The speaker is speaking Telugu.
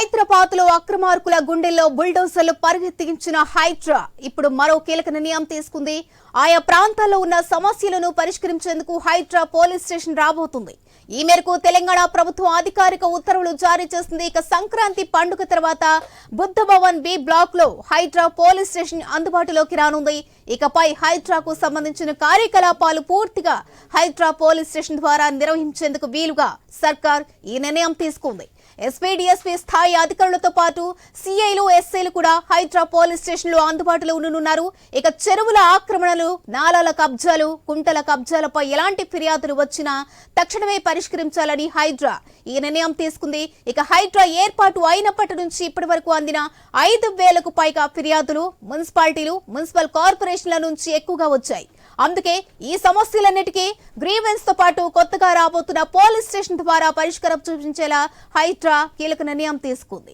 హైదరాబాద్లో అక్రమార్కుల గుండెల్లో బుల్డోజర్లు పరిగెత్తించిన హైడ్రా. ఇప్పుడు మరో కీలక నిర్ణయం తీసుకుంది. ఆయా ప్రాంతాల్లో ఉన్న సమస్యలను పరిష్కరించేందుకు హైడ్రా పోలీస్ స్టేషన్ రాబోతుంది. ఈ మేరకు తెలంగాణ ప్రభుత్వం అధికారిక ఉత్తర్వులు జారీ చేసింది. ఇక సంక్రాంతి పండుగ తర్వాత బుద్ధ భవన్ బి బ్లాక్లో హైడ్రా పోలీస్ స్టేషన్ అందుబాటులోకి రానుంది. ఇకపై హైడ్రాకు సంబంధించిన కార్యకలాపాలు పూర్తిగా హైడ్రా పోలీస్ స్టేషన్ ద్వారా నిర్వహించేందుకు వీలుగా సర్కార్ ఈ నిర్ణయం తీసుకుంది. ఎస్పీ డిఎస్పీ స్థాయి అధికారులతో పాటు సిఐలు ఎస్ఐలు కూడా హైడ్రా పోలీస్ స్టేషన్లో అందుబాటులో ఉండనున్నారు. ఇక చెరువుల ఆక్రమణలు నాలాల కబ్జాలు కుంటల కబ్జాలపై ఎలాంటి ఫిర్యాదులు వచ్చినా తక్షణమే పరిష్కరించాలని హైడ్రా ఈ నిర్ణయం తీసుకుంది. ఇక హైడ్రా ఏర్పాటు అయినప్పటి నుంచి ఇప్పటి వరకు అందిన ఐదు వేలకు పైగా ఫిర్యాదులు మున్సిపాలిటీలు మున్సిపల్ కార్పొరేషన్ కార్పొరేషన్ల నుంచి ఎక్కువగా వచ్చాయి. అందుకే ఈ సమస్యలన్నిటికీ గ్రీవెన్స్తో పాటు కొత్తగా రాబోతున్న పోలీస్ స్టేషన్ ద్వారా పరిష్కారం చూపించేలా హైడ్రా కీలక నిర్ణయం తీసుకుంది.